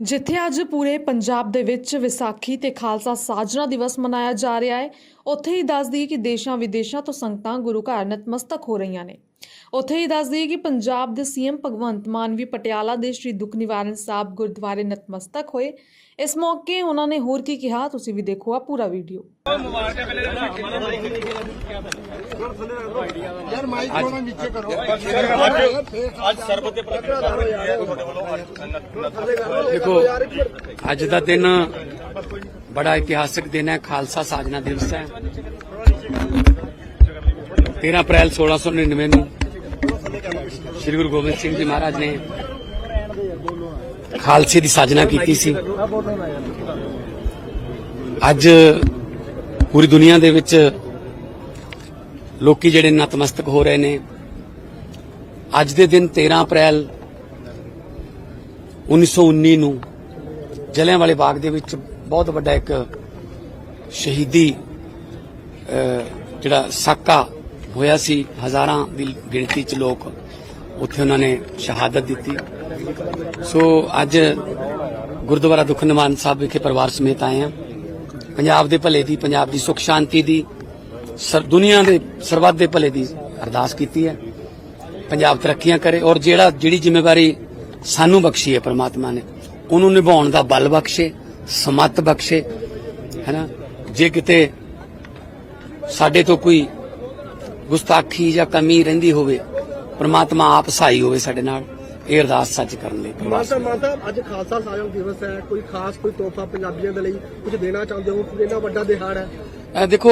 ਜਿੱਥੇ ਅੱਜ ਪੂਰੇ ਪੰਜਾਬ ਦੇ ਵਿੱਚ ਵਿਸਾਖੀ ਤੇ ਖਾਲਸਾ ਸਾਜਨਾ ਦਿਵਸ ਮਨਾਇਆ ਜਾ ਰਿਹਾ ਹੈ, ਉੱਥੇ ਹੀ ਦੱਸ ਦਈਏ ਕਿ ਦੇਸ਼ਾਂ ਵਿਦੇਸ਼ਾਂ ਤੋਂ ਸੰਗਤਾਂ ਗੁਰੂ ਘਰ ਨਤਮਸਤਕ ਹੋ ਰਹੀਆਂ ਨੇ। ਉੱਥੇ ਹੀ ਦੱਸ ਦਈਏ ਕਿ ਪੰਜਾਬ ਦੇ ਸੀਐਮ ਭਗਵੰਤ ਮਾਨ ਵੀ ਪਟਿਆਲਾ ਦੇ ਸ਼੍ਰੀ ਦੁੱਖ ਨਿਵਾਰਨ ਸਾਹਿਬ ਗੁਰਦੁਆਰੇ ਨਤਮਸਤਕ ਹੋਏ। ਇਸ ਮੌਕੇ ਉਹਨਾਂ ਨੇ ਹੋਰ ਕੀ ਕਿਹਾ ਤੁਸੀਂ ਵੀ ਦੇਖੋ ਆ ਪੂਰਾ ਵੀਡੀਓ। ਯਾਰ ਮਾਈਕ ਥੋੜਾ ਨੀਚੇ ਕਰੋ। ਅੱਜ ਸਰਬਤ ਦੇ ਪ੍ਰਤੀ ਤੁਹਾਡੇ ਵੱਲੋਂ ਦੇਖੋ ਅੱਜ ਦਾ ਦਿਨ ਬੜਾ ਇਤਿਹਾਸਕ ਦਿਨ ਹੈ ਖਾਲਸਾ ਸਾਜਨਾ ਦਿਵਸ ਹੈ। 13 ਅਪ੍ਰੈਲ 1699 ਨੂੰ ਸ੍ਰੀ ਗੁਰੂ ਗੋਬਿੰਦ ਸਿੰਘ ਜੀ ਮਹਾਰਾਜ ਨੇ ਖਾਲਸੇ ਦੀ ਸਾਜਨਾ ਕੀਤੀ ਸੀ। ਅੱਜ ਪੂਰੀ ਦੁਨੀਆ ਦੇ ਵਿੱਚ ਲੋਕੀ ਜਿਹੜੇ ਨਤਮਸਤਕ ਹੋ ਰਹੇ ਨੇ, ਅੱਜ ਦੇ ਦਿਨ 13 ਅਪ੍ਰੈਲ 1919 ਨੂੰ ਜਲਿਆਂਵਾਲੇ ਬਾਗ ਦੇ ਵਿੱਚ ਬਹੁਤ ਵੱਡਾ ਇੱਕ ਸ਼ਹੀਦੀ ਜਿਹੜਾ ਸਾਕਾ ਹੋਇਆ ਸੀ, ਹਜ਼ਾਰਾਂ ਦੀ ਗਿਣਤੀ ਚ ਲੋਕ ਉੱਥੇ ਉਹਨਾਂ ਨੇ ਸ਼ਹਾਦਤ ਦਿੱਤੀ। ਸੋ ਅੱਜ ਗੁਰਦੁਆਰਾ ਦੁੱਖ ਨਿਵਾਰਨ ਸਾਹਿਬ ਵਿਖੇ ਪਰਿਵਾਰ ਸਮੇਤ ਆਏ ਹਾਂ। ਪੰਜਾਬ ਦੇ ਭਲੇ ਦੀ, ਪੰਜਾਬ ਦੀ ਸੁਖ ਸ਼ਾਂਤੀ ਦੀ, ਸਰ, ਦੁਨੀਆ ਦੇ ਸਰਬੱਤ ਦੇ ਭਲੇ ਦੀ ਅਰਦਾਸ ਕੀਤੀ ਹੈ। ਪੰਜਾਬ ਤਰੱਕੀਆਂ ਕਰੇ ਔਰ ਜਿਹੜਾ, ਜਿਹੜੀ ਜ਼ਿੰਮੇਵਾਰੀ ਸਾਨੂੰ ਬਖਸ਼ੀ ਹੈ ਪ੍ਰਮਾਤਮਾ ਨੇ, ਉਹਨੂੰ ਨਿਭਾਉਣ ਦਾ ਬਲ ਬਖਸ਼ੇ, ਸਮਤ ਬਖਸ਼ੇ, ਹੈਨਾ? ਜੇ ਕਿਤੇ ਸਾਡੇ ਤੋਂ ਕੋਈ ਗੁਸਤਾਖੀ ਜਾਂ ਕਮੀ ਰਹਿੰਦੀ ਹੋਵੇ ਪ੍ਰਮਾਤਮਾ ਆਪ ਸਹਾਈ ਹੋਵੇ ਸਾਡੇ ਨਾਲ ਇਹ ਅਰਦਾਸ ਸੱਚ ਕਰਨ ਲਈ ਮਾਤਾ ਮਾਤਾ ਅੱਜ ਖਾਲਸਾ ਸਾਜਨਾ ਦਿਵਸ ਹੈ ਕੋਈ ਖਾਸ ਕੋਈ ਤੋਹਫਾ ਪੰਜਾਬੀਆਂ ਦੇ ਲਈ ਕੁਝ ਦੇਣਾ ਚਾਹੁੰਦੇ ਹੋ? ਕਿ ਇੰਨਾ ਵੱਡਾ ਦਿਹਾੜ ਹੈ? ਦੇਖੋ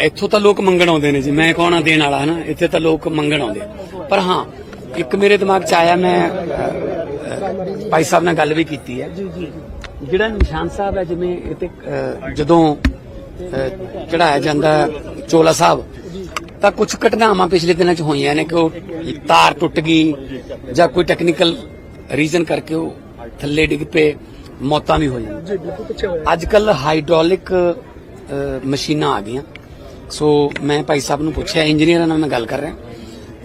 ਇੱਥੋਂ ਤਾਂ ਲੋਕ ਮੰਗਣ ਆਉਂਦੇ ਨੇ ਜੀ ਮੈਂ ਕੌਣ ਆ ਦੇਣ ਵਾਲਾ ਹਨਾ? ਇੱਥੇ ਤਾਂ ਲੋਕ ਮੰਗਣ ਆਉਂਦੇ ਪਰ ਹਾਂ ਇੱਕ ਮੇਰੇ ਦਿਮਾਗ 'ਚ ਆਇਆ ਮੈਂ ਭਾਈ ਸਾਹਿਬ ਨਾਲ ਗੱਲ ਵੀ ਕੀਤੀ ਹੈ। ਜੀ ਜੀ ਜਿਹੜਾ ਨਿਸ਼ਾਨ ਸਾਹਿਬ ਹੈ ਜਿਵੇਂ ਅ, ਜਦੋਂ ਚੜਾਇਆ ਜਾਂਦਾ ਚੋਲਾ ਸਾਹਿਬ ਤਾਂ ਕੁਝ ਘਟਨਾਵਾਂ ਪਿਛਲੇ ਦਿਨਾਂ 'ਚ ਹੋਈਆਂ ਨੇ ਕਿ ਉਹ ਤਾਰ ਟੁੱਟ ਗਈ ਜਾਂ ਕੋਈ ਟੈਕਨੀਕਲ ਰੀਜ਼ਨ ਕਰਕੇ ਉਹ ਥੱਲੇ ਡਿੱਗ ਪਏ ਮੌਤਾਂ ਵੀ ਹੋਈਆਂ। ਜੀ ਬਿਲਕੁਲ ਪਿੱਛੇ ਹੋਇਆ। ਅੱਜ ਕੱਲ ਹਾਈਡ੍ਰੋਲਿਕ ਮਸ਼ੀਨਾਂ ਆ ਗਈਆਂ। ਸੋ ਮੈਂ ਭਾਈ ਸਾਹਿਬ ਨੂੰ ਪੁੱਛਿਆ ਇੰਜੀਨੀਅਰਾਂ ਨਾਲ ਮੈਂ ਗੱਲ ਕਰ ਰਿਹਾ।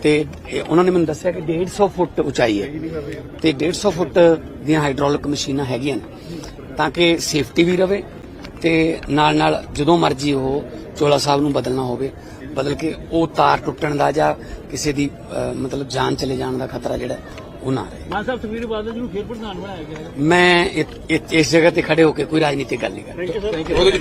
ਤੇ ਉਹਨਾਂ ਨੇ ਮੈਨੂੰ ਦੱਸਿਆ ਕਿ 150 ਫੁੱਟ ਉਚਾਈ ਹੈ। ਤੇ 150 ਫੁੱਟ ਦੀਆਂ ਹਾਈਡ੍ਰੋਲਿਕ ਮਸ਼ੀਨਾਂ ਹੈਗੀਆਂ ਨੇ। ਤਾਂ ਕਿ ਸੇਫਟੀ ਵੀ ਰਵੇ ਤੇ ਨਾਲ ਨਾਲ ਜਦੋਂ ਮਰਜ਼ੀ ਉਹ ਚੋਲਾ ਸਾਹਿਬ ਨੂੰ ਬਦਲਣਾ ਹੋਵੇ ਬਦਲ ਕੇ ਉਹ ਤਾਰ ਟੁੱਟਣ ਦਾ ਜਾਂ ਕਿਸੇ ਦੀ ਮਤਲਬ ਜਾਨ ਚਲੇ ਜਾਣ ਦਾ ਖਤਰਾ ਜਿਹੜਾ ਉਹ ਨਾ ਰਹੇ। ਮਾਨ ਸਾਹਿਬ ਸੁਖਵੀਰ ਬਾਦਲ ਜੀ ਨੂੰ ਫੇਰ ਪ੍ਰਧਾਨ ਬਣਾਇਆ ਗਿਆ ਮੈਂ ਇਸ ਜਗ੍ਹਾ ਤੇ ਖੜੇ ਹੋ ਕੇ ਕੋਈ ਰਾਜਨੀਤਿਕ ਗੱਲ ਨਹੀਂ ਕਰਦਾ।